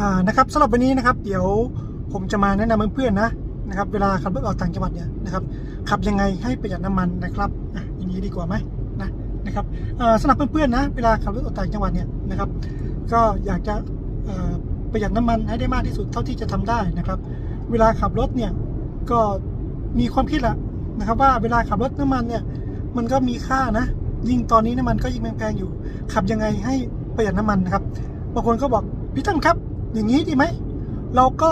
านะครับสำหรับวันนี้นะครับ เดี๋ยวผมจะมาแนะนำเพื่อนๆนะนะครับ เวลาขับรถออกต่างจังหวัดเนี่ยนะครับขับยังไงให้ประหยัดน้ำมันนะครับอะอย่างนี้ดีกว่าไหมนะนะครับสำหรับเพื่อนๆนะ เวลาขับรถออกต่างจังหวัดเนี่ยนะครับ ก็อยากจะประหยัดน้ำมันให้ได้มากที่สุดเท่าที่จะทำได้นะครับ เวลาขับรถเนี่ยก็มีความคิดแหละนะครับ ว่าเวลาขับรถน้ำมันเนี่ยมันก็มีค่านะ ยิ่งตอนนี้น้ำมันก็ยิ่งแพงๆอยู่ ขับยังไงให้ประหยัดน้ำมันนะครับบางคนก็บอกพี่ตั้มครับ อย่างนี้ดีไหม เราก็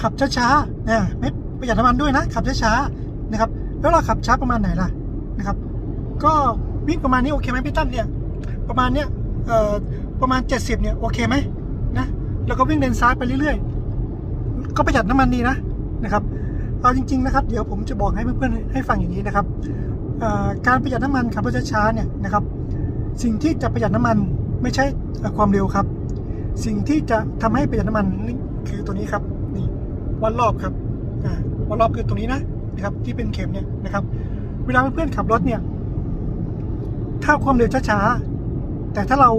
ขับช้าๆนะไม่ประหยัดน้ำมันด้วยนะ ขับช้าๆนะครับ แล้วเราขับช้าประมาณไหนล่ะนะครับ ก็วิ่งประมาณนี้โอเคไหมพี่ตั้มเนี่ย ประมาณเนี้ยเอ่อประมาณ 70เนี่ยโอเคไหมนะแล้วก็วิ่งเลนซ้ายไปเรื่อยๆ ก็ประหยัดน้ำมันดีนะนะครับเอาจริงๆนะครับ เดี๋ยวผมจะบอกให้เพื่อนๆให้ฟังอย่างนี้นะครับเอ่อการประหยัดน้ำมันขับรถช้าๆเนี่ยนะครับ สิ่งที่จะประหยัดน้ำมันไม่ใช่ความเร็วครับ สิ่งที่จะทำให้ประหยัดน้ำมันนี่คือตัวนี้ครับนี่วัดรอบครับวัดรอบคือตัวนี้นะนะครับ ที่เป็นเข็มเนี่ยนะครับ เวลาเพื่อนๆขับรถเนี่ย ถ้าความเร็วช้าๆแต่ถ้าเรา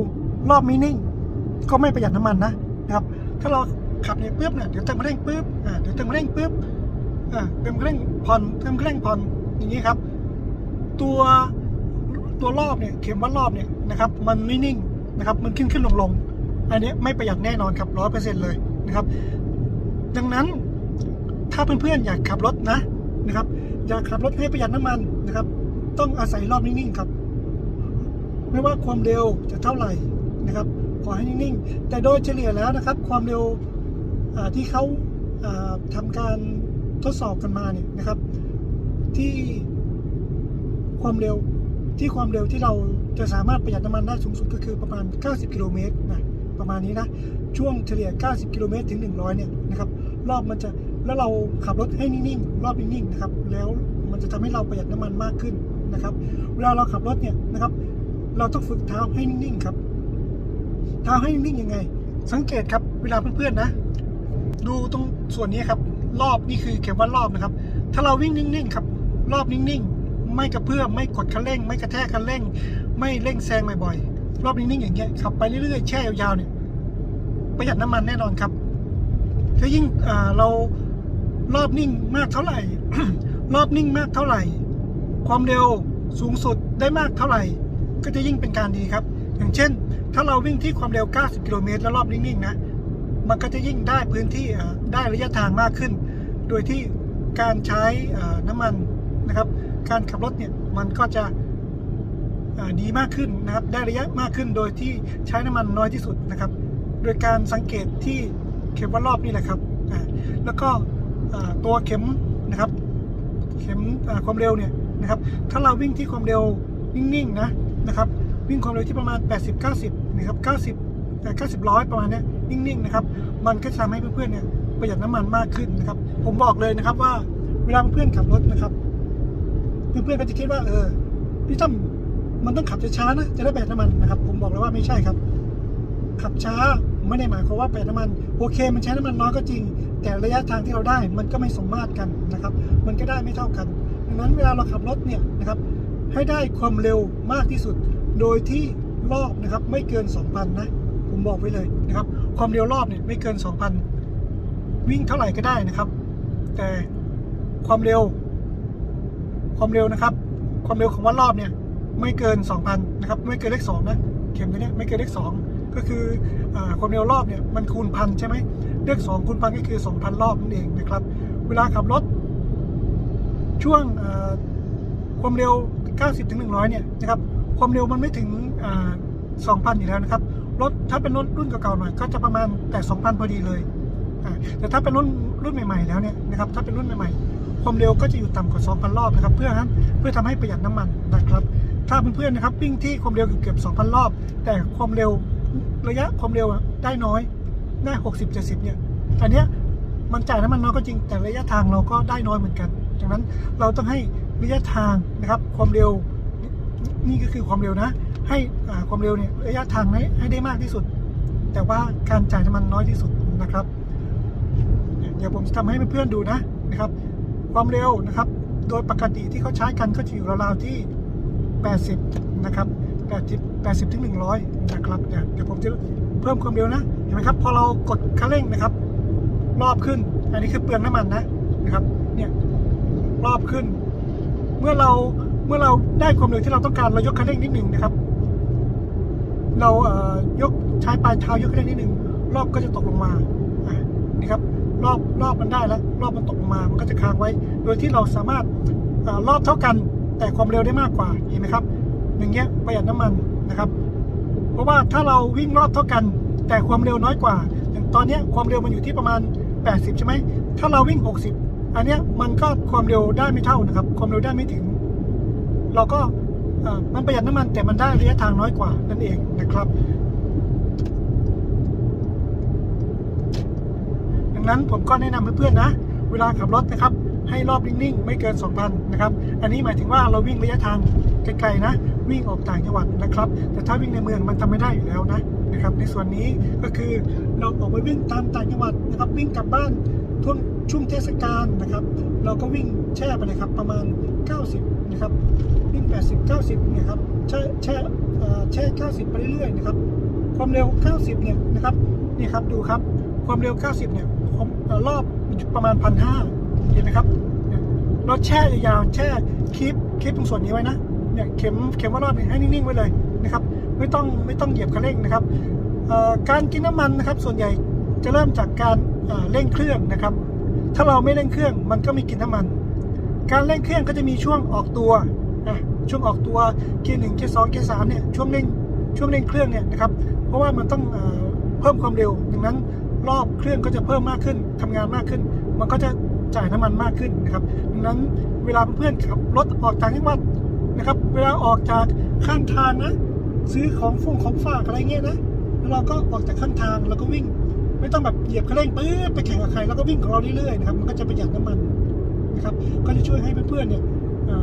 รอบไม่นิ่ง ก็ไม่ประหยัดน้ำมันนะนะครับ ถ้าเราขับเนี่ยปุ๊บเนี่ยเดี๋ยวเติมเร่งปุ๊บอ่าเดี๋ยวเติมเร่งปุ๊บอ่าเติมเร่งผ่อนเติมเร่งผ่อนอย่างนี้ครับ ตัวตัวรอบเนี่ยเข็มวัดรอบเนี่ยนะครับ มันไม่นิ่งนะครับ มันขึ้นขึ้นลงลง อันนี้ไม่ประหยัดแน่นอนครับร้อยเปอร์เซ็นต์เลยนะครับ ดังนั้นถ้าเพื่อนๆอยากขับรถนะนะครับ อยากขับรถให้ประหยัดน้ำมันนะครับ ต้องอาศัยรอบนิ่งๆครับ ไม่ว่าความเร็วจะเท่าไหร่นะครับ ขอให้นิ่งๆ แต่โดยเฉลี่ยแล้วนะครับ ความเร็วที่เขาาทำการทดสอบกันมาเนี่ยนะครับ ที่ความเร็วที่ความเร็วที่เราจะสามารถประหยัดน้ำมันได้สูงสุดก็คือประมาณ 90 กิโลเมตรนะ ประมาณนี้นะ ช่วงเฉลี่ย 90 กิโลเมตรถึง 100 เนี่ยนะครับ รอบมันจะ แล้วเราขับรถให้นิ่งๆ รอบนิ่งๆ นะครับ แล้วมันจะทำให้เราประหยัดน้ำมันมากขึ้นนะครับ เวลาเราขับรถเนี่ยนะครับ เราต้องฝึกเท้าให้นิ่งๆ ครับ เท้าให้นิ่งๆยังไง สังเกตครับ เวลาเพื่อนๆ นะ ดูตรงส่วนนี้ครับ รอบนี่คือเข็มวัดรอบนะครับ ถ้าเราวิ่งนิ่งๆ ครับ รอบนิ่งๆ ไม่กระเพื่อม ไม่กดคันเร่ง ไม่กระแทกคันเร่ง ไม่เร่งแซงบ่อยๆรอบนิ่งๆอย่างเงี้ยขับไปเรื่อยๆ แช่ยาวๆเนี่ย ประหยัดน้ำมันแน่นอนครับถ้ายิ่งเรารอบนิ่งมากเท่าไหร่ รอบนิ่งมากเท่าไหร่ ความเร็วสูงสุดได้มากเท่าไหร่ ก็จะยิ่งเป็นการดีครับ อย่างเช่น ถ้าเราวิ่งที่ความเร็ว 90 กิโลเมตรแล้วรอบนิ่งๆนะมันก็จะยิ่งได้พื้นที่ได้ระยะทางมากขึ้น โดยที่การใช้น้ำมันนะครับ การขับรถเนี่ยมันก็จะดีมากขึ้นนะครับ ได้ระยะมากขึ้นโดยที่ใช้น้ำมันน้อยที่สุดนะครับ โดยการสังเกตที่เข็มวัดรอบนี่แหละครับ แล้วก็ตัวเข็มนะครับ เข็มความเร็วเนี่ยนะครับ ถ้าเราวิ่งที่ความเร็วนิ่งๆนะนะครับ วิ่งความเร็วที่ประมาณ 80 90นะครับ90แต่90ร้อยประมาณเนี้ยนิ่งๆนะครับ มันก็จะทำให้เพื่อนๆเนี่ยประหยัดน้ำมันมากขึ้นนะครับ ผมบอกเลยนะครับว่าเวลาเพื่อนๆขับรถนะครับเพื่อนๆก็จะคิดว่าเออพี่ตั้มมันต้องขับช้าๆนะจะได้ประหยัดน้ำมันนะครับ ผมบอกเลยว่าไม่ใช่ครับ ขับช้า ไม่ได้หมายความว่าประหยัดน้ำมันโอเค มันใช้น้ำมันน้อยก็จริง แต่ระยะทางที่เราได้มันก็ไม่สมมาตรกันนะครับ มันก็ได้ไม่เท่ากัน ดังนั้นเวลาเราขับรถเนี่ยนะครับให้ได้ความเร็วมากที่สุด โดยที่รอบนะครับไม่เกิน 2,000 นะ ผมบอกไว้เลยนะครับ ความเร็วรอบเนี่ยไม่เกิน 2,000 วิ่งเท่าไหร่ก็ได้นะครับ แต่ความเร็ว ความเร็วนะครับ ความเร็วของวัดรอบเนี่ยไม่เกิน 2,000 นะครับ ไม่เกินเลข2นะ เข็มตัวเนี้ยไม่เกินเลข2 ก็คืออความเร็วรอบเนี่ยมันคูณพันใช่ไหมเลข2คูณพันก็คือ 2,000 รอบนั่นเองนะครับ เวลาขับรถ ช่วงความเร็ว 90ถึง100 เนี่ยนะครับ ความเร็วมันไม่ถึงอ่า2,000 อยู่แล้วนะครับ รถถ้าเป็นรถรุ่นเก่าๆหน่อยก็จะประมาณแต่ 2,000 พอดีเลย แต่ถ้าเป็นรุ่นรุ่นใหม่ๆแล้วเนี่ยนะครับ ถ้าเป็นรุ่นใหม่ๆ ความเร็วก็จะอยู่ต่ำกว่า 2,000 รอบนะครับ เพื่อเพื่อทำให้ประหยัดน้ำมันนะครับ ถ้าเพื่อนๆนะครับวิ่งที่ความเร็วเกือบๆ2,000 รอบ แต่ความเร็ว ระยะความเร็วอะได้น้อยได้60 70เจ็สิบเนี่ยอันเนี้ยมันจ่ายน้ำมันน้อยก็จริงแต่ระยะทางเราก็ได้น้อยเหมือนกันดังนั้นเราต้องให้ระยะทางนะครับ ความเร็วนี่ก็คือความเร็วนะ ให้ความเร็วเนี่ยระยะทางให้ให้ได้มากที่สุด แต่ว่าการจ่ายน้ำมันน้อยที่สุดนะครับ เดี๋ยวผมจะทำให้เพื่อนๆดูนะนะครับ ความเร็วนะครับ โดยปกติที่เขาใช้กันก็จะอยู่ราวๆที่ 80 นะครับ 80 80ถึง100 นะครับเดี๋ยวเดี๋ยวผมจะเพิ่มความเร็วนะ เห็นไหมครับ พอเรากดคันเร่งนะครับ รอบขึ้น อันนี้คือเปลืองน้ำมันนะนะครับ เนี่ยรอบขึ้น เมื่อเราเมื่อเราได้ความเร็วที่เราต้องการเรายกคันเร่งนิดหนึ่งนะครับ เราเอ่อยกใช้ปลายเท้ายกคันเร่งนิดหนึ่งรอบก็จะตกลงมาอะนี่ครับรอบรอบมันได้แล้ว รอบมันตกลงมา มันก็จะค้างไว้ โดยที่เราสามารถรอบเท่ากันแต่ความเร็วได้มากกว่า เห็นไหมครับ อย่างเงี้ยประหยัดน้ำมันนะครับ เพราะว่าถ้าเราวิ่งรอบเท่ากัน แต่ความเร็วน้อยกว่า อย่างตอนนี้ความเร็วมันอยู่ที่ประมาณ 80 ใช่ไหมถ้าเราวิ่ง 60 อันเนี้ยมันก็ความเร็วได้ไม่เท่านะครับ ความเร็วได้ไม่ถึง เราก็มันประหยัดน้ำมันแต่มันได้ระยะทางน้อยกว่านั่นเองนะครับ ดังนั้นผมก็แนะนำเพื่อนๆนะ เวลาขับรถนะครับ ให้รอบนิ่งๆ ไม่เกิน 2,000 นะครับ อันนี้หมายถึงว่าเราวิ่งระยะทางไกลๆนะวิ่งออกต่างจังหวัดนะครับ แต่ถ้าวิ่งในเมืองมันทำไม่ได้อยู่แล้วนะนะครับ ในส่วนนี้ก็คือเราออกไปวิ่งตามต่างจังหวัดนะครับ วิ่งกลับบ้านช่วงช่วงเทศกาลนะครับ เราก็วิ่งแช่ไปเลยครับประมาณ 90 นะครับ วิ่ง 80 90เนี่ยครับแช่แช่เอ่อแช่ 90 ไปเรื่อยๆนะครับ ความเร็ว 90 เนี่ยนะครับนี่ครับดูครับความเร็ว 90 เนี่ยรอบประมาณ 1,500เห็นไหมครับเราแช่ยาวแช่คลิปคลิปตรงส่วนนี้ไว้นะ เนี่ยเข็มเข็มว่ารอบเนี่ยให้นิ่งๆไว้เลยนะครับไม่ต้องไม่ต้องเหยียบคันเร่งนะครับการกินน้ำมันนะครับ ส่วนใหญ่จะเริ่มจากการเเร่งเครื่องนะครับ ถ้าเราไม่เร่งเครื่องมันก็ไม่กินน้ำมัน การเร่งเครื่องก็จะมีช่วงออกตัวอะช่วงออกตัวเกียร์หนึ่งเกียร์สองเกียร์สามเนี่ยช่วงเร่งช่วงเร่งเครื่องเนี่ยนะครับเพราะว่ามันต้องเอเพิ่มความเร็วดังนั้นรอบเครื่องก็จะเพิ่มมากขึ้นทำงานมากขึ้น มันก็จะจ่ายน้ำมันมากขึ้นนะครับดังนั้นเวลาเพื่อนๆขับรถออกต่างจังหวัด นะครับ เวลาออกจากข้างทางนะ ซื้อของฟุ่งของฝากอะไรเงี้ยนะแล้วเราก็ออกจากข้างทางแล้วก็วิ่ง ไม่ต้องแบบเหยียบคันเร่งปื๊ดไปแข่งกับใครแล้วก็วิ่งของเราเรื่อยๆนะครับมันก็จะประหยัดน้ำมันนะครับ ก็จะช่วยให้เพื่อนๆเนี่ย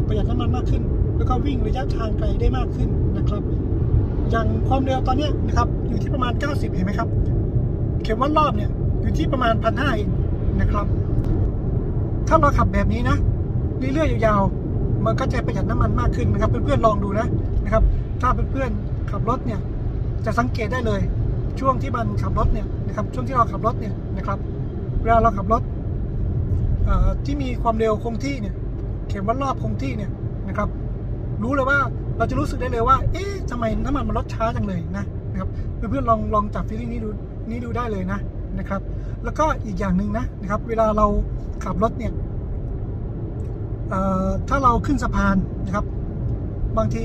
ประหยัดน้ำมันมากขึ้น แล้วก็วิ่งระยะทางไกลได้มากขึ้นนะครับ อย่างความเร็วตอนนี้นะครับอยู่ที่ประมาณ 90 เห็นไหมครับ เข็มวัดรอบเนี่ยอยู่ที่ประมาณพันห้าเองนะครับ ถ้าเราขับแบบนี้นะเรื่อยๆยาวๆ มันก็จะประหยัดน้ำมันมากขึ้นนะครับ เพื่อนๆลองดูนะนะครับ ถ้าเพื่อนๆขับรถเนี่ยจะสังเกตได้เลย ช่วงที่มันขับรถเนี่ยนะครับช่วงที่เราขับรถเนี่ยนะครับเวลาเราขับรถที่มีความเร็วคงที่เนี่ยเข็มวัดรอบคงที่เนี่ยนะครับ รู้เลยว่าเราจะรู้สึกได้เลยว่า เอ๊ะทำไมน้ำมันมันลดช้าจังเลยนะนะครับเพื่อนๆลองลองจับฟีลลิ่งนี้ดูนี้ดูได้เลยนะนะครับ แล้วก็อีกอย่างหนึ่งนะนะครับ เวลาเราขับรถเนี่ย ถ้าเราขึ้นสะพานนะครับ บางที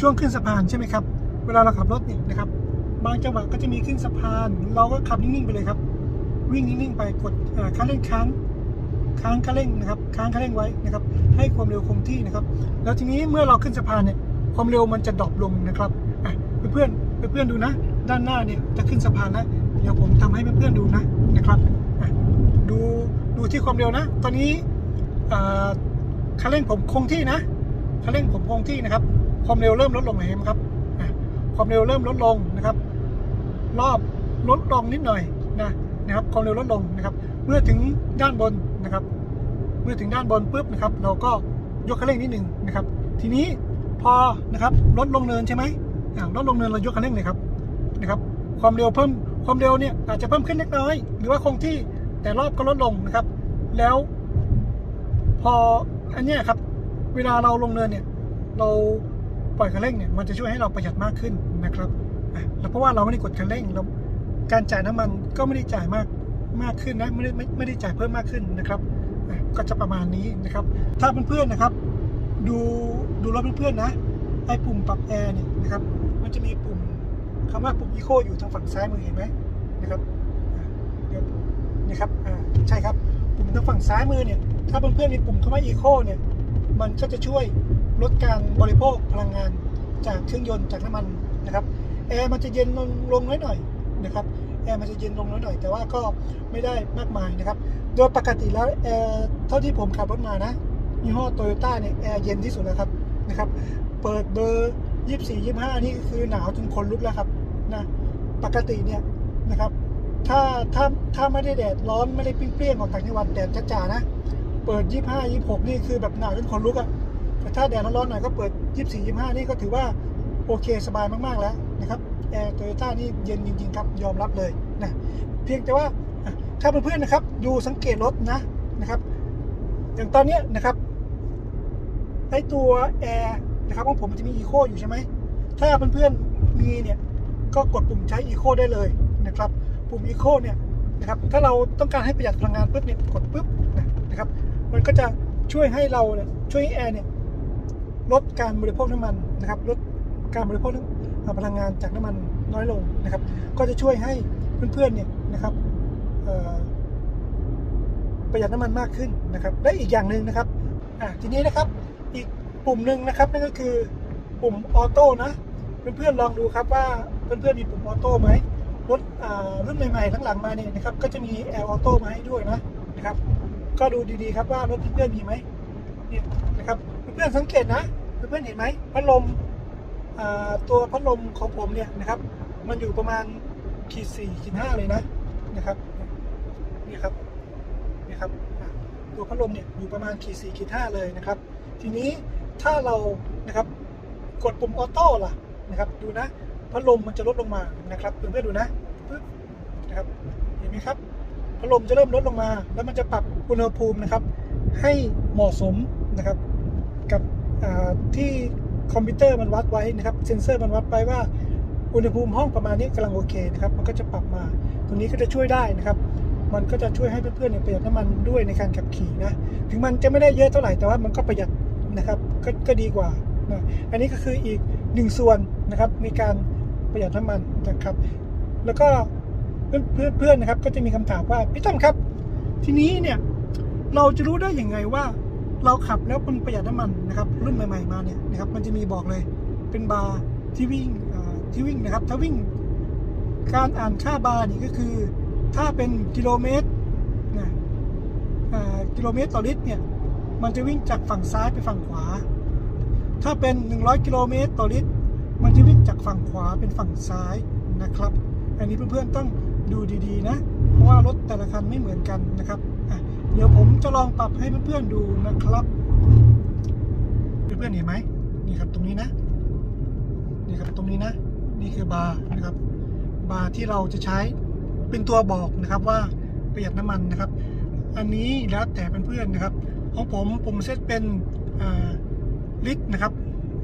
ช่วงขึ้นสะพานใช่ไหมครับ เวลาเราขับรถเนี่ยนะครับ บางจังหวะก็จะมีขึ้นสะพาน เราก็ขับนิ่งๆไปเลยครับ วิ่งนิ่งๆไปกดคันเร่งค้างค้างคันเร่งนะครับค้างคันเร่งไว้นะครับ ให้ความเร็วคงที่นะครับ แล้วทีนี้เมื่อเราขึ้นสะพานเนี่ยความเร็วมันจะดรอปลงนะครับเพื่อนเพื่อนดูนะ ด้านหน้าเนี่ยจะขึ้นสะพานนะเดี๋ยวผมทำให้เพื่อนๆดูนะนะครับดู ดูที่ความเร็วนะ ตอนนี้คันเร่งผมคงที่นะคันเร่งผมคงที่นะครับ ความเร็วเริ่มลดลงเห็นไหมครับความเร็วเริ่มลดลงนะครับ รอบลดลงนิดหน่อยนะนะครับ ความเร็วลดลงนะครับ เมื่อถึงด้านบนนะครับ เมื่อถึงด้านบนปุ๊บนะครับ เราก็ยกคันเร่งนิดหนึ่งนะครับ ทีนี้พอนะครับลดลงเนินใช่ไหมลดลงเนินเรายกคันเร่งเลยครับนะครับ ความเร็วเพิ่มความเร็วเนี่ยอาจจะเพิ่มขึ้นเล็กน้อย หรือว่าคงที่ แต่รอบก็ลดลงนะครับ แล้วพออันนี้ครับ เวลาเราลงเนินเนี่ย เราปล่อยคันเร่งเนี่ยมันจะช่วยให้เราประหยัดมากขึ้นนะครับแล้วเพราะว่าเราไม่ได้กดคันเร่งเราการจ่ายน้ำมันก็ไม่ได้จ่ายมากมากขึ้นนะไม่ได้ไม่ไม่ได้จ่ายเพิ่มมากขึ้นนะครับก็จะประมาณนี้นะครับ ถ้าเพื่อนๆนะครับ ดูดูรถเพื่อนๆนะไอ้ปุ่มปรับแอร์เนี่ยนะครับ มันจะมีปุ่มคำว่าปุ่มอีโคอยู่ทางฝั่งซ้ายมือเห็นไหมนะครับ นี่ครับอ่าใช่ครับ ปุ่มทางฝั่งซ้ายมือเนี่ย ถ้าเพื่อนๆมีปุ่มคำว่าอีโคเนี่ย มันก็จะช่วยลดการบริโภคพลังงานจากเครื่องยนต์จากน้ำมันนะครับ แอร์มันจะเย็นลงน้อยหน่อยนะครับ แอร์มันจะเย็นลงน้อยหน่อย แต่ว่าก็ไม่ได้มากมายนะครับ โดยปกติแล้วแอร์เท่าที่ผมขับรถมานะยี่ห้อโตโยต้าเนี่ยแอร์เย็นที่สุดแล้วครับนะครับ เปิดเบอร์ยี่สี่ยี่ห้านี่คือหนาวจนคนลุกแล้วครับนะ ปกติเนี่ยนะครับ ถ้าถ้าถ้าไม่ได้แดดร้อนไม่ได้เปรี้ยงๆออกต่างจังหวัดแดดจ้าๆนะ เปิด 25 26 นี่คือแบบหนาวจนคนลุกอะแต่ถ้าแดดร้อนๆหน่อยก็เปิด 24 25 นี่ก็ถือว่าโอเคสบายมากๆแล้วนะครับแอร์โตโยต้านี่เย็นจริงๆครับยอมรับเลยนะเพียงแต่ว่าถ้าเพื่อนๆนะครับดูสังเกตรถนะนะครับอย่างตอนนี้นะครับไอตัวแอร์นะครับของผมมันจะมีอีโคอยู่ใช่ไหมถ้าเพื่อนๆมีเนี่ยก็กดปุ่มใช้อีโคได้เลยนะครับ ปุ่มอีโคเนี่ยนะครับถ้าเราต้องการให้ประหยัดพลังงานปุ๊บเนี่ยกดปุ๊บนะครับมันก็จะช่วยให้เราช่วยให้แอร์เนี่ยลดการบริโภคน้ำมันนะครับลดการบริโภคพลังงานจากน้ำมันน้อยลงนะครับ ก็จะช่วยให้เพื่อนๆเนี่ยนะครับประหยัดน้ำมันมากขึ้นนะครับและอีกอย่างหนึ่งนะครับอะทีนี้นะครับอีกปุ่มหนึ่งนะครับนั่นก็คือปุ่มออโต้นะเพื่อนๆลองดูครับว่าเพื่อนๆมีปุ่มออโต้ไหม รถรุ่นใหม่ๆทั้งหลังมาเนี่ยนะครับก็จะมีแอร์ออโต้มาให้ด้วยนะนะครับ ก็ดูดีๆครับว่ารถเพื่อนๆมีไหมเนี่ยนะครับเพื่อนๆสังเกตนะเพื่อนๆเห็นไหมพัดลมตัวพัดลมของผมเนี่ยนะครับ มันอยู่ประมาณขีดสี่ขีดห้าเลยนะนะครับนี่ครับนี่ครับตัวพัดลมเนี่ยอยู่ประมาณขีดสี่ขีดห้าเลยนะครับ ทีนี้ถ้าเรานะครับกดปุ่มออโต้ล่ะนะครับ ดูนะพัดลมมันจะลดลงมานะครับเพื่อนๆดูนะ ปึ๊บนะครับเห็นไหมครับพัดลมจะเริ่มลดลงมา แล้วมันจะปรับอุณหภูมินะครับ ให้เหมาะสมนะครับ กับที่คอมพิวเตอร์มันวัดไว้นะครับ เซนเซอร์มันวัดไปว่าอุณหภูมิห้องประมาณนี้กำลังโอเคนะครับ มันก็จะปรับมาตรงนี้ก็จะช่วยได้นะครับ มันก็จะช่วยให้เพื่อนๆเนี่ยประหยัดน้ำมันด้วยในการขับขี่นะ ถึงมันจะไม่ได้เยอะเท่าไหร่แต่ว่ามันก็ประหยัดนะครับก็ก็ดีกว่านะอันนี้ก็คืออีกหนึ่งส่วนนะครับในการประหยัดน้ำมันนะครับ แล้วก็เพื่อนเพื่อนนะครับ ก็จะมีคำถามว่าพี่ต้อมครับ ทีนี้เนี่ยเราจะรู้ได้อย่างไงว่า เราขับแล้วมันประหยัดน้ำมันนะครับ รุ่นใหม่ ๆมาเนี่ยนะครับมันจะมีบอกเลยเป็นบาร์ที่วิ่งที่วิ่งนะครับ ถ้าวิ่งการอ่านค่าบาร์นี่ก็คือ ถ้าเป็นกิโลเมตรนะกิโลเมตรต่อลิตรเนี่ยมันจะวิ่งจากฝั่งซ้ายไปฝั่งขวา ถ้าเป็น 100 กิโลเมตรต่อลิตร มันจะวิ่งจากฝั่งขวาเป็นฝั่งซ้ายนะครับ อันนี้เพื่อนๆต้องดูดีๆนะ เพราะว่ารถแต่ละคันไม่เหมือนกันนะครับเดี๋ยวผมจะลองปรับให้เพื่อนๆดูนะครับ เพื่อนๆเห็นไหมนี่ครับตรงนี้นะ นี่ครับตรงนี้นะ นี่คือบาร์นะครับ บาร์ที่เราจะใช้เป็นตัวบอกนะครับว่าประหยัดน้ำมันนะครับ อันนี้แล้วแต่เพื่อนๆนะครับ ของผมผมเซตเป็นลิตรนะครับ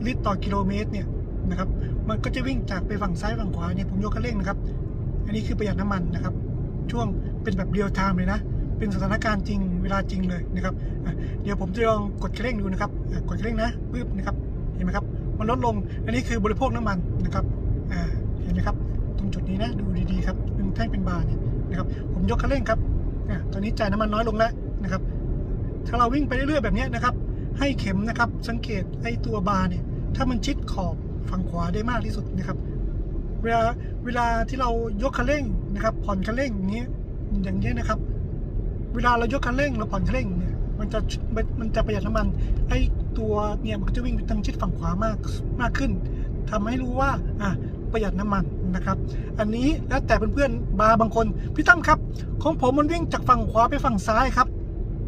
ลิตรต่อกิโลเมตรเนี่ยนะครับ มันก็จะวิ่งจากไปฝั่งซ้ายฝั่งขวาเนี่ยผมยกคันเร่งนะครับ อันนี้คือประหยัดน้ำมันนะครับ ช่วงเป็นแบบเรียลไทม์เลยนะ เป็นสถานการณ์จริงเวลาจริงเลยนะครับ เดี๋ยวผมจะลองกดคันเร่งดูนะครับ กดคันเร่งนะปึ๊บนะครับ เห็นไหมครับ มันลดลง อันนี้คือบริโภคน้ำมันนะครับเห็นไหมครับ ตรงจุดนี้นะ ดูดีๆครับ เป็นแท่งเป็นบาร์เนี่ยนะครับ ผมยกคันเร่งครับตอนนี้จ่ายน้ำมันน้อยลงแล้วนะครับ ถ้าเราวิ่งไปเรื่อยๆแบบนี้นะครับ ให้เข็มนะครับ สังเกตไอ้ตัวบาร์เนี่ย ถ้ามันชิดขอบฝั่งขวาได้มากที่สุดนะครับ เวลาเวลาที่เรายกคันเร่งนะครับ ผ่อนคันเร่งอย่างเงี้ยอย่างเงี้ยนะครับ เวลาเรายกคันเร่งเราผ่อนคันเร่งเนี่ยมันจะมันจะประหยัดน้ำมันไอ้ตัวเนี่ยมันก็จะวิ่งไปทางชิดฝั่งขวามากมากขึ้นทำให้รู้ว่าอะประหยัดน้ำมันนะครับ อันนี้แล้วแต่เพื่อนๆบาบางคนพี่ตั้มครับ ของผมมันวิ่งจากฝั่งขวาไปฝั่งซ้ายครับ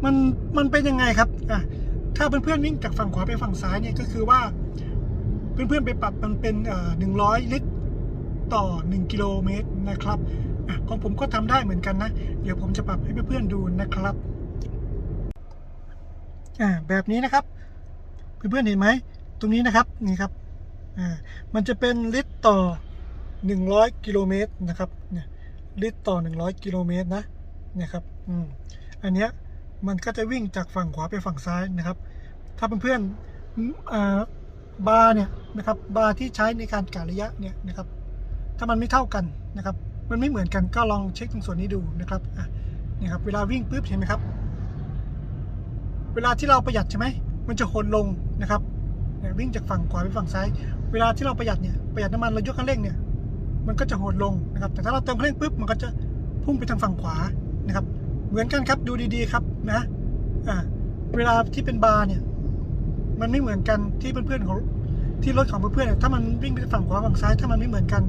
มันมันเป็นยังไงครับอะถ้าเพื่อนๆวิ่งจากฝั่งขวาไปฝั่งซ้ายเนี่ยก็คือว่า เพื่อนๆไปปรับมันเป็นหนึ่งร้อยลิตร ต่อ 1 กิโลเมตรนะครับอของผมก็ทำได้เหมือนกันนะ เดี๋ยวผมจะปรับให้เพื่อนๆดูนะครับอ่าแบบนี้นะครับ เพื่อนๆเห็นไหม ตรงนี้นะครับนี่ครับอ่ามันจะเป็นลิตรต่อ 100 กิโลเมตรนะครับเนี่ยลิตรต่อ 100 กิโลเมตรนะเนี่ยครับอืมอันเนี้ยมันก็จะวิ่งจากฝั่งขวาไปฝั่งซ้ายนะครับ ถ้าเพื่อนๆอืมอ่าบาร์เนี่ยนะครับบาร์ที่ใช้ในการกะระยะเนี่ยนะครับ ถ้ามันไม่เท่ากันนะครับ มันไม่เหมือนกันก็ลองเช็คตรงส่วนนี้ดูนะครับอะนี่ครับเวลาวิ่งปุ๊บเห็นไหมครับ เวลาที่เราประหยัดใช่ไหมมันจะหดลงนะครับเนี่ยวิ่งจากฝั่งขวาไปฝั่งซ้าย เวลาที่เราประหยัดเนี่ยประหยัดน้ำมันเรายกคันเร่งเนี่ยมันก็จะหดลงนะครับ แต่ถ้าเราเติมคันเร่งปุ๊บมันก็จะพุ่งไปทางฝั่งขวานะครับ เหมือนกันครับดูดีๆครับนะอ่าเวลาที่เป็นบาร์เนี่ยมันไม่เหมือนกันที่เพื่อนๆของที่รถของเพื่อนๆเนี่ยถ้ามันวิ่งไปฝั่งขวาฝั่งซ้าย ถ้ามันไม่เหมือนกัน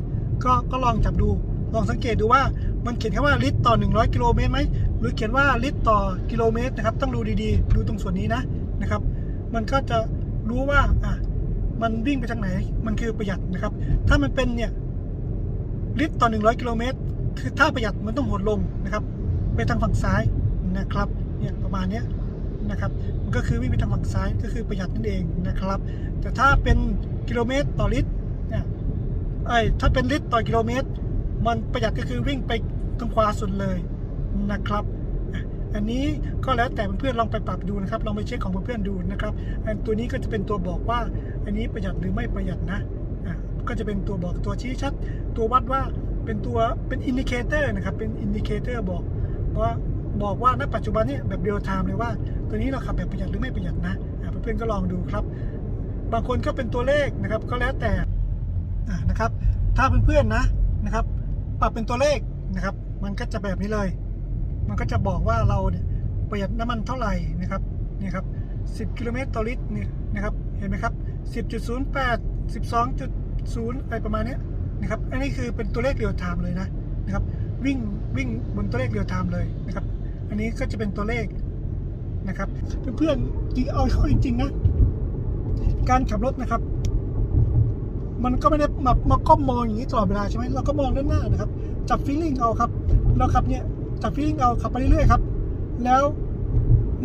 ก็ก็ลองจับดู ลองสังเกตดูว่ามันเขียนแค่ว่าลิตรต่อ 100 กิโลเมตรไหมหรือเขียนว่าลิตรต่อกิโลเมตรนะครับ ต้องดูดีๆ ดูตรงส่วนนี้นะนะครับ มันก็จะรู้ว่าอะมันวิ่งไปทางไหน มันคือประหยัดนะครับ ถ้ามันเป็นเนี่ยลิตรต่อ 100 กิโลเมตร คือถ้าประหยัดมันต้องหดลงนะครับ ไปทางฝั่งซ้ายนะครับ เนี่ยประมาณเนี้ยนะครับ มันก็คือวิ่งไปทางฝั่งซ้ายก็คือประหยัดนั่นเองนะครับ แต่ถ้าเป็นกิโลเมตรต่อลิตร ไอ้ถ้าเป็นลิตรต่อกิโลเมตร มันประหยัดก็คือวิ่งไปทางขวาสุดเลยนะครับ อันนี้ก็แล้วแต่เพื่อนๆลองไปปรับดูนะครับ ลองไปเช็คของเพื่อนๆดูนะครับ ตัวนี้ก็จะเป็นตัวบอกว่า อันนี้ประหยัดหรือไม่ประหยัดนะก็จะเป็นตัวบอกตัวชี้ชัด ตัววัดว่าเป็นตัวเป็นอินดิเคเตอร์นะครับ เป็นอินดิเคเตอร์บอกว่าบอกว่าณปัจจุบันนี้แบบเรียลไทม์เลยว่า ตัวนี้เราขับแบบประหยัดหรือไม่ประหยัดนะอะเพื่อนๆก็ลองดูครับ บางคนก็เป็นตัวเลขนะครับ ก็แล้วแต่ นะครับ ถ้าเพื่อนๆนะนะครับ ปรับเป็นตัวเลขนะครับ มันก็จะแบบนี้เลย มันก็จะบอกว่าเราเนี่ยประหยัดน้ำมันเท่าไหร่นะครับนี่ครับ 10 กิโลเมตรต่อลิตรเนี่ยนะครับ เห็นไหมครับ 10.08 12.0อะไรประมาณนี้นะครับ อันนี้คือเป็นตัวเลขเรียลไทม์เลยนะนะครับ วิ่งวิ่งบนตัวเลขเรียลไทม์เลยนะครับ อันนี้ก็จะเป็นตัวเลขนะครับ เพื่อนๆจริงเอาเข้าจริงๆนะ การขับรถนะครับ มันก็ไม่ได้มามาก้มมองอย่างนี้ตลอดเวลาใช่ไหมเราก็มองด้านหน้านะครับ จับฟีลลิ่งเอาครับเราขับเนี่ยจับฟีลลิ่งเอาขับไปเรื่อยๆครับ แล้ว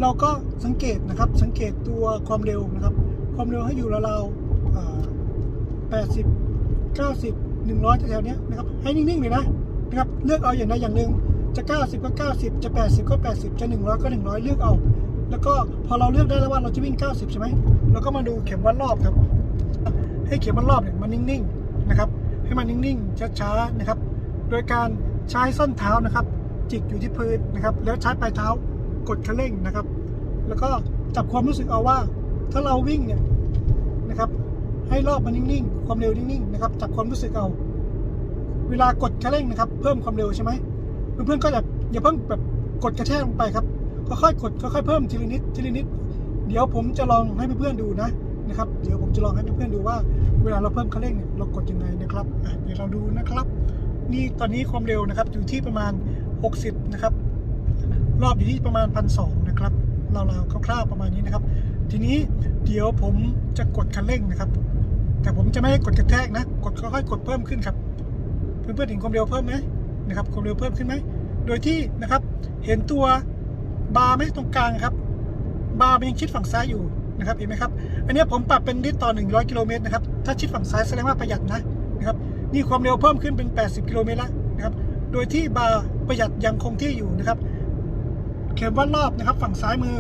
เราก็สังเกตนะครับ สังเกตตัวความเร็วนะครับ ความเร็วให้อยู่ราวๆแปดสิบเก้าสิบหนึ่งร้อยแถวๆนี้นะครับ ให้นิ่งๆเลยนะนะครับ เลือกเอาอย่างใดอย่างหนึ่งจะ 90 ก็ 90 จะ 80 ก็ 80 จะ 100 ก็ 100 เลือกเอา แล้วก็พอเราเลือกได้แล้วว่าเราจะวิ่ง 90 ใช่ไหมเราก็มาดูเข็มวัดรอบครับ ให้เข็มวัดรอบเนี่ยมันนิ่งๆนะครับ ให้มันนิ่งๆช้าๆนะครับ โดยการใช้ส้นเท้านะครับ จิกอยู่ที่พื้นนะครับ แล้วใช้ปลายเท้ากดคันเร่งนะครับ แล้วก็จับความรู้สึกเอาว่า ถ้าเราวิ่งเนี่ยนะครับ ให้รอบมันนิ่งๆ ความเร็วนิ่งๆนะครับ จับความรู้สึกเอาเวลากดคันเร่งนะครับ เพิ่มความเร็วใช่ไหมเพื่อนๆก็อย่าอย่าเพิ่งแบบกดกระแทกลงไปครับค่อยๆกดค่อยๆเพิ่มทีละนิดทีละนิด เดี๋ยวผมจะลองให้เพื่อนๆดูนะ นะครับ เดี๋ยวผมจะลองให้เพื่อนๆดูว่าเวลาเราเพิ่มคันเร่งเนี่ยเรากดยังไงนะครับเดี๋ยวเราดูนะครับ นี่ตอนนี้ความเร็วนะครับอยู่ที่ประมาณ 60 นะครับ รอบอยู่ที่ประมาณพันสนะครับราวๆคร่าวๆประมาณนี้นะครับ ทีนี้เดี๋ยวผมจะกดคันเร่งนะครับ แต่ผมจะไม่ให้กดกระแทกนะ กดค่อยๆกดเพิ่มขึ้นครับ เพื่อนๆเห็นความเร็วเพิ่มไหมนะครับความเร็วเพิ่มขึ้นไหมโดยที่นะครับเห็นตัวบาร์ไหมตรงกลางครับ บาร์มันยังชิดฝั่งซ้ายอยู่ นะครับเห็นไหมครับ อันนี้ผมปรับเป็นลิตรต่อ 100 กิโลเมตรนะครับ ถ้าชิดฝั่งซ้ายแสดงว่าประหยัดนะนะครับ นี่ความเร็วเพิ่มขึ้นเป็น 80 กิโลเมตรแล้วนะครับ โดยที่บาร์ประหยัดยังคงที่อยู่นะครับ เข็มวัดรอบนะครับ ฝั่งซ้ายมือ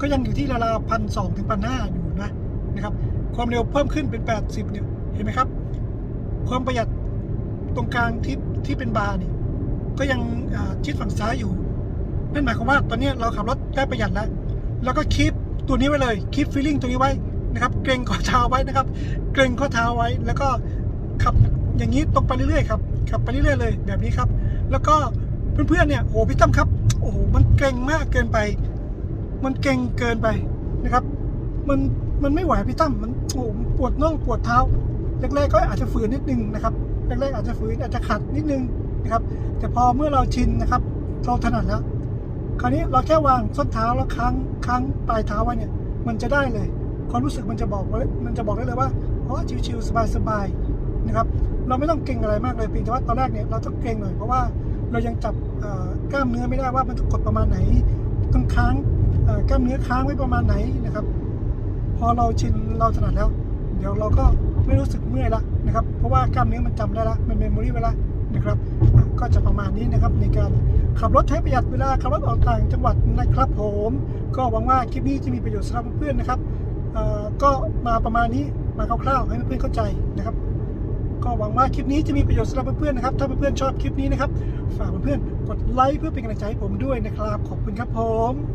ก็ยังอยู่ที่ราวๆพันสองถึงพันห้าอยู่นะนะครับ ความเร็วเพิ่มขึ้นเป็น 80 เนี่ย เห็นไหมครับ ความประหยัดตรงกลางที่ที่เป็นบาร์นี่ก็ยังชิดฝั่งซ้ายอยู่ นั่นหมายความว่าตอนนี้เราขับรถได้ประหยัดแล้ว แล้วก็คีป ตัวนี้ไว้เลยคีปฟีลลิ่งตัวนี้ไว้นะครับ เกรงข้อเท้าไว้นะครับ เกรงข้อเท้าไว้แล้วก็ขับอย่างนี้ตรงไปเรื่อยๆครับขับไปเรื่อยๆเลยแบบนี้ครับ แล้วก็เพื่อนๆเนี่ยโอ้พี่ตั้มครับโอ้โหมันเกรงมากเกินไป มันเกรงเกินไปนะครับ มันมันไม่ไหวพี่ตั้มมันโอ้โหปวดน่องปวดเท้าแรกๆก็อาจจะฝืนนิดนึงนะครับแรกๆอาจจะฝืนอาจจะขัดนิดนึงนะครับ แต่พอเมื่อเราชินนะครับเราถนัดแล้ว คราวนี้เราแค่วางส้นเท้าแล้วค้างค้างปลายเท้าไว้เนี่ย มันจะได้เลยความรู้สึกมันจะบอกมันจะบอกได้เลยว่าอ๋อชิวๆสบายๆนะครับ เราไม่ต้องเก่งอะไรมากเลยเพียงแต่ว่าตอนแรกเนี่ยเราต้องเก่งหน่อยเพราะว่าเรายังจับกล้ามเนื้อไม่ได้ว่ามันต้องกดประมาณไหนต้องค้างกล้ามเนื้อค้างไว้ประมาณไหนนะครับ พอเราชินเราถนัดแล้ว เดี๋ยวเราก็ไม่รู้สึกเมื่อยละนะครับ เพราะว่ากล้ามเนื้อมันจำได้ละมันเมมโมรี่ไว้ละนะครับ ก็จะประมาณนี้นะครับในการ ขับรถใช้ประหยัดเวลาขับรถออกต่างจังหวัดนะครับผม ก็หวังว่าคลิปนี้จะมีประโยชน์สำหรับเพื่อนๆนะครับก็มาประมาณนี้มาคร่าวๆให้เพื่อนๆเข้าใจนะครับก็หวังว่าคลิปนี้จะมีประโยชน์สำหรับเพื่อนๆนะครับ ถ้าเพื่อนๆชอบคลิปนี้นะครับ ฝากเพื่อนๆกดไลค์เพื่อเป็นกำลังใจให้ผมด้วยนะครับ ขอบคุณครับผม